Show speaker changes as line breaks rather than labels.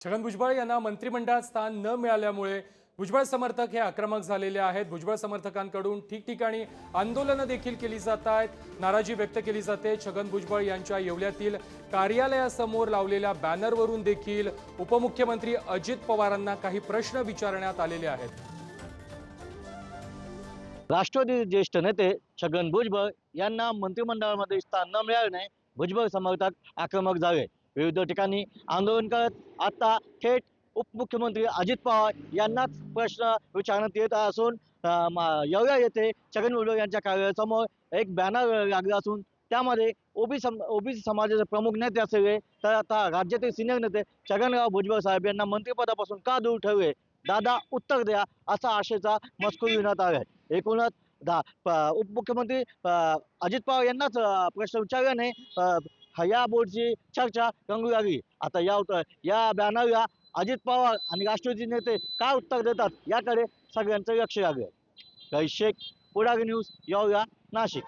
छगन भुजबळ यांना मंत्रिमंडळात स्थान न मिळाल्यामुळे भुजबळ समर्थक हे आक्रमक झालेले आहेत. भुजबळ समर्थकांकडून ठिकठिकाणी आंदोलनं देखील केली जात आहेत. नाराजी व्यक्त केली जाते. छगन भुजबळ यांच्या येवल्यातील कार्यालयासमोर लावलेल्या बॅनरवरून देखील उपमुख्यमंत्री अजित पवारांना काही प्रश्न विचारण्यात आलेले आहेत.
राष्ट्रवादी ज्येष्ठ नेते छगन भुजबळ यांना मंत्रिमंडळामध्ये स्थान न मिळाल्याने भुजबळ समर्थक आक्रमक जावे विविध ठिकाणी आंदोलन करत आता थेट उपमुख्यमंत्री अजित पवार यांनाच प्रश्न विचारण्यात येत असून यव्या येथे छगन भुजबळ यांच्या कार्यालयासमोर एक बॅनर लागला असून त्यामध्ये ओबी सम ओबीसी समाजाचे प्रमुख नेते असले तर आता राज्यातील सिनियर नेते छगनराव भुजबळ साहेब यांना मंत्रिपदापासून का दूर ठेवले? दादा उत्तर द्या असा आशेचा मजकूर विण्यात आला आहे एकूणच दा उपमुख्यमंत्री अजित पवार यांनाच प्रश्न विचारल्याने या बोर्डची चर्चा रंगू यावी आता या उत- या बॅनरला अजित पवार आणि राष्ट्रवादी नेते काय उत्तर देतात याकडे सगळ्यांचं लक्ष लागलं. रईस शेख पुढारी न्यूज येवला नाशिक.